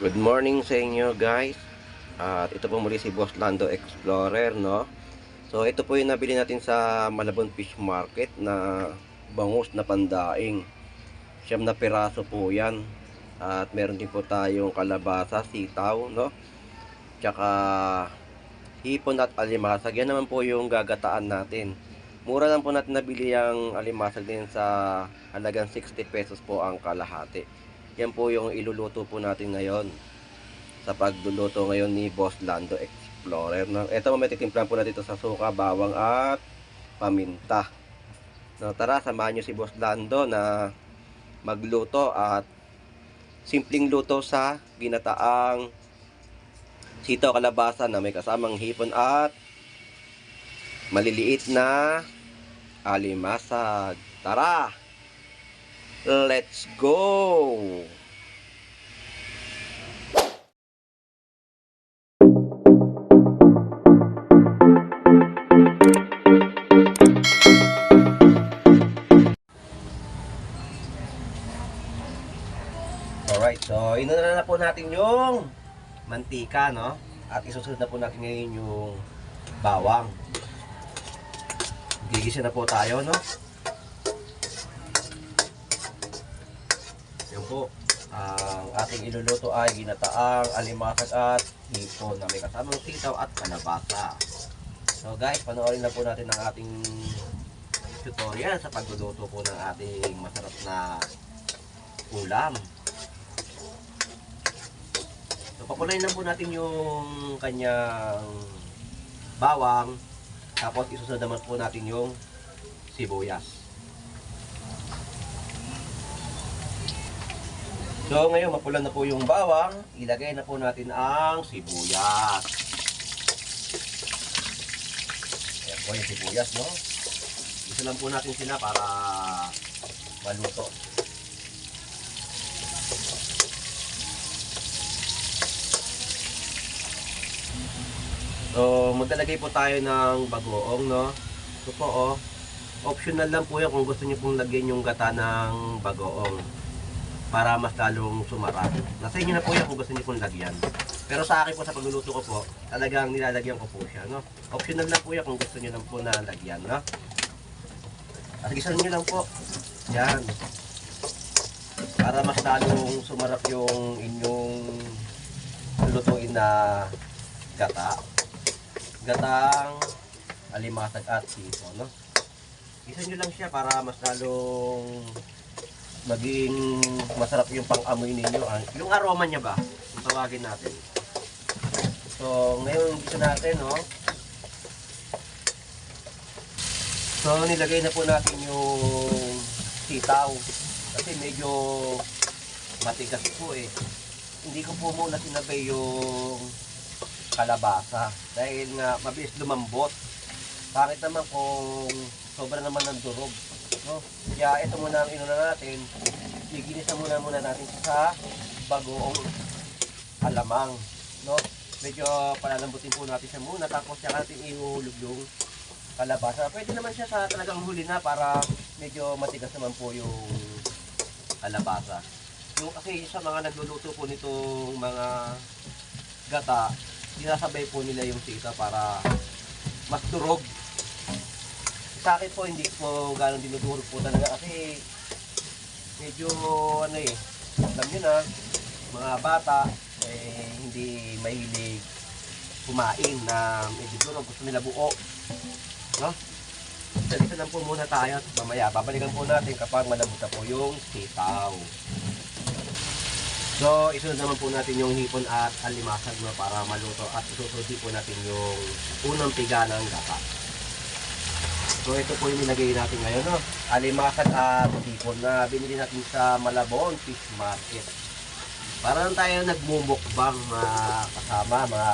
Good morning sa inyo guys. At ito po muli si Boss Lando Explorer no? So ito po yung nabili natin sa Malabon Fish Market na bangus na pandaing. Siyam na piraso po yan. At meron din po tayong kalabasa, sitaw no? Tsaka hipon at alimasag. Yan naman po yung gagataan natin. Mura lang po natin nabili yung alimasag din sa halagang 60 pesos po ang kalahati yan po yung iluluto po natin ngayon sa pagluluto ngayon ni Boss Lando Explorer. Ito may titimplan po natin ito sa suka, bawang at paminta. No, tara, samahan nyo si Boss Lando na magluto at simpleng luto sa ginataang sitaw kalabasa na may kasamang hipon at maliliit na alimasag. Tara! Let's go! Alright, so inuna na po natin yung mantika, no? At isusunod na po natin ngayon yung bawang. Gigisa na po tayo, no? Yan po. Ang ating iluluto ay ginataang alimasag at hipon na may kasamang sitaw at kalabasa. So guys, panoorin na po natin ang ating tutorial sa pagluluto po ng ating masarap na ulam. So papulayin lang po natin yung kanyang bawang tapos isusunod naman po natin yung sibuyas. So ngayon mapula na po yung bawang, ilagay na po natin ang sibuyas. Ayan po yung sibuyas, no? Isa lang po natin sila para maluto. So maglalagay po tayo ng bagoong, no? Ito po, oh. Optional lang po yan kung gusto niyo pong lagyan yung gata ng bagoong para mas lalong sumarap. Nasa inyo na po yan kung gusto niyo pong lagyan. Pero sa akin po sa pagluluto ko po, talagang nilalagyan ko po siya. No? Optional lang po yan kung gusto niyo lang po na lagyan. No? At gisan niyo lang po. Yan. Para mas lalong sumarap yung inyong lutuin na gata. Gatang alimasag at sito. No? Gisan niyo lang siya para mas lalong maging masarap yung pang-amoy ninyo. Ah, Yung aroma niya ba? Yung tawagin natin. So, ngayon gusto natin, no? So, nilagay na po natin yung sitaw. Kasi medyo matigas po eh. Hindi ko po muna sinabay yung kalabasa. Dahil nga, mabilis lumambot. Bakit naman kung sobra naman ng durog. No? Kaya ito muna ang inuna natin. Iginisan muna muna natin sa bagoong alamang. No? Medyo palalambutin po natin siya muna. Tapos siya natin ihulog yung kalabasa. Pwede naman siya sa talagang huli na para medyo matigas naman po yung kalabasa. Yung kasi sa mga nagluluto po nitong mga gata, sinasabay po nila yung sita para mas durog. Sa akin po hindi po gano'ng dinudurog po talaga kasi medyo ano eh alam nyo na mga bata eh hindi mahilig kumain na medyo durog gusto nila buo. No? Salita lang po muna tayo at mamaya babalikan po natin kapag malambot na po yung sitaw So, isunod naman po natin yung hipon at alimasag no, para maluto at isusunod po natin yung unang piga ng gata. So ito po yung nilagay natin ngayon, no? Alimasag at hipon na binili natin sa Malabon Fish Market. Para lang tayo nagmumukbang mga kasama, mga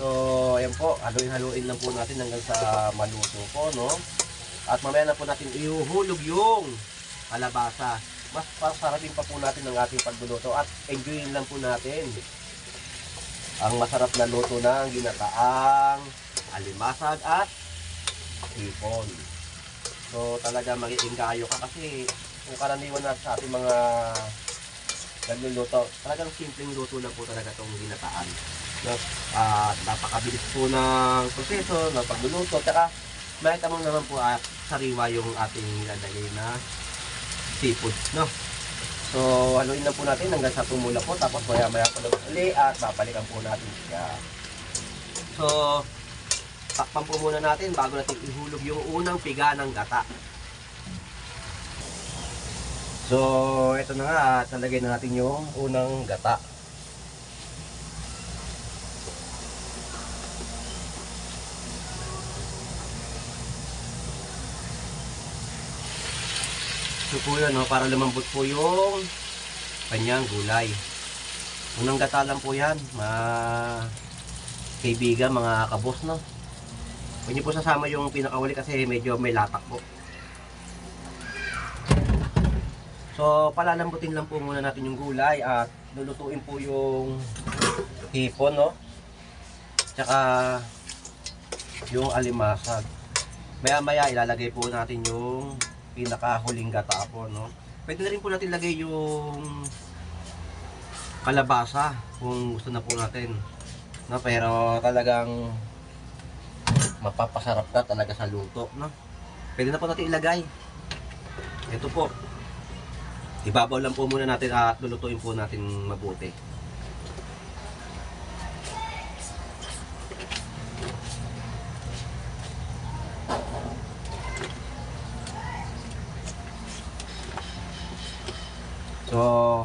So, ayan po, haluin-haluin lang po natin hanggang sa maluto po, no? At mamaya na po natin ihuhulog yung kalabasa. Mas pasarapin pa po natin ang ating pagluluto at enjoyin lang po natin ang masarap na luto ng ginataang alimasag at hipon. So talaga magiing kayo ka kasi Kung karaniwan na sa ating mga nagluluto, talagang simpleng luto lang po talaga itong ginataan. No? At napakabilis po ng proseso ng pagluluto. Tsaka makita mo naman po at sariwa yung ating nilalagay na seafood. No? So, haluin lang po natin hanggang sa tumula po. Tapos maya maya po naman uli at babalikan po natin siya. So, takpan po muna natin bago natin ihulog yung unang piga ng gata. So, ito na nga, at nalagay na natin yung unang gata. So po yun, no, para lumambot po yung kanyang gulay. Unang gata lang po yan, mga kaibigan, mga kabos, no. Huwag po sasama yung pinakawali kasi medyo may latak po. So, palalambutin lang po muna natin yung gulay at lulutuin po yung hipon, no? Tsaka yung alimasag. Maya-maya ilalagay po natin yung pinakahuling gata po, no? Pwede na rin po natin lagay yung kalabasa kung gusto na po natin. No, pero talagang mapapasarap ka talaga sa luto, no? Pwede na po natin ilagay. Ito po. Ibabaw lang po muna natin at lulutuin po natin mabuti. So,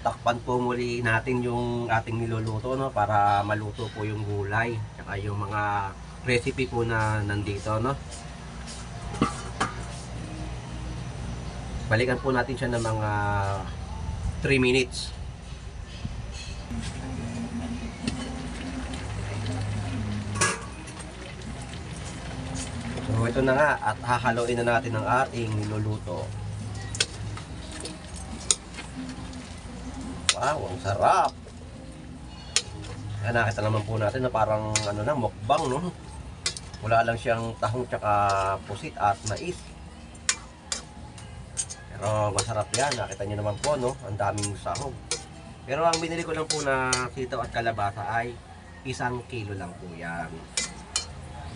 takpan po muli natin yung ating niluluto no para maluto po yung gulay saka yung mga recipe po na nandito no. Balikan po natin siya ng mga 3 minutes. So ito na nga at hahaloin na natin ang ating niluluto Wow, ang sarap. Yan, nakita naman po natin na parang ano na, mukbang, no? Wala lang siyang tahong tsaka pusit at mais. Pero masarap yan. Nakita niyo naman po, no? Ang daming sahog. Pero ang binili ko lang po na sitaw at kalabasa ay isang kilo lang po yan.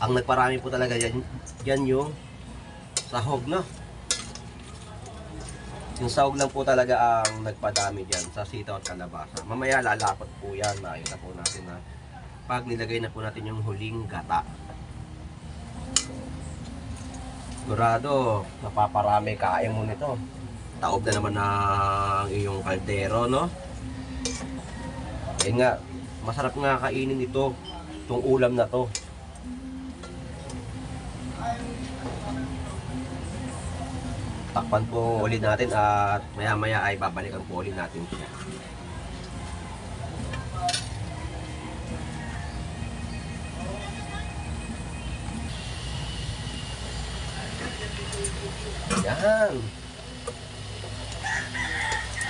Ang nagparami po talaga yan, yan yung sahog, no? Yung sahog lang po talaga ang nagpadami dyan sa sitaw at kalabasa. Mamaya lalapot po yan. Makita po natin na pag nilagay na po natin yung huling gata. Sigurado, napaparami kain mo nito. Taob na naman ng iyong kaldero, no? Ayun nga, masarap nga kainin ito. Itong ulam na to. Takpan po ulit natin at maya maya ay babalikan po ulit natin siya. Yan.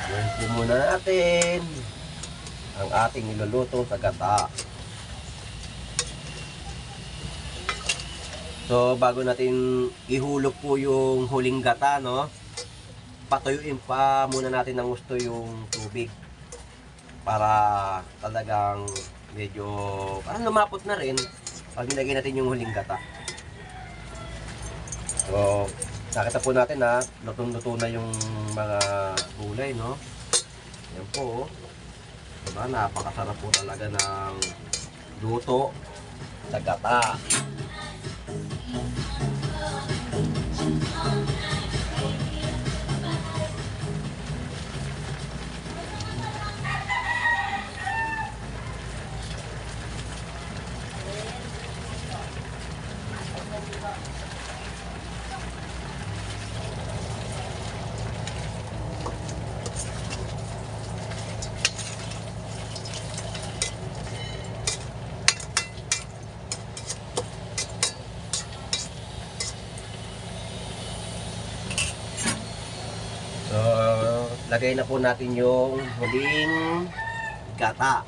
Yan po muna natin ang ating niluluto sa gata. So, bago natin ihulog po yung huling gata, no? Patuyuin pa muna natin ng gusto yung tubig. Para talagang medyo, parang lumapot na rin pag nilagay natin yung huling gata. So, nakita po natin na lutong-luto na yung mga gulay, no? Yan po, oh. Diba, napakasarap po talaga ng luto sa gata. Lagay na po natin yung huling gata.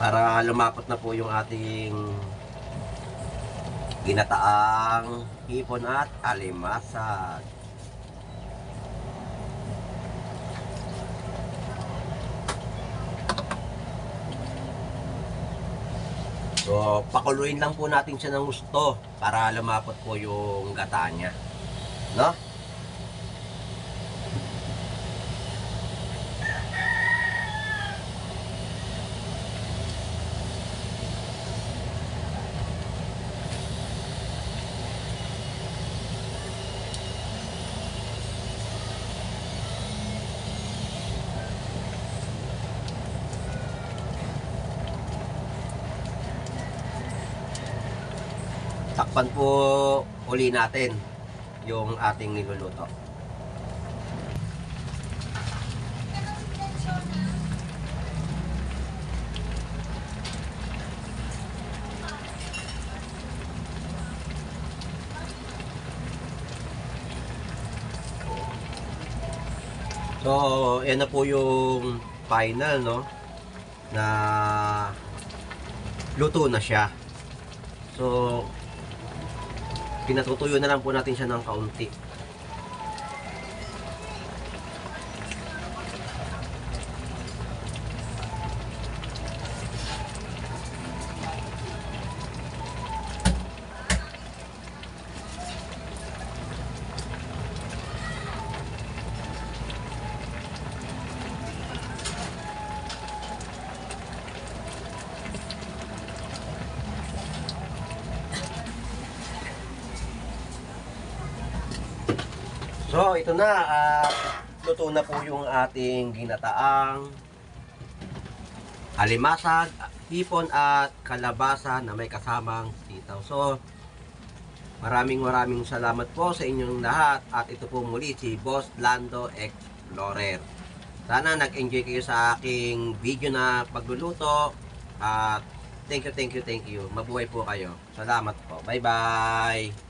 Para lumapot na po yung ating ginataang hipon at alimasag. So, pakuluin lang po natin siya ng gusto para lumapot po yung gata niya. No? Takpan po uli natin yung ating niluluto. So, yan na po yung final, no? Na luto na siya. So, pinatutuyo na lang po natin siya ng kaunti. So, ito na. at luto na po yung ating ginataang alimasag, hipon at kalabasa na may kasamang sitaw. So, maraming maraming salamat po sa inyong lahat. At ito po muli si Boss Lando Explorer. Sana nag-enjoy kayo sa aking video na pagluluto. At thank you, thank you, thank you. Mabuhay po kayo. Salamat po. Bye-bye!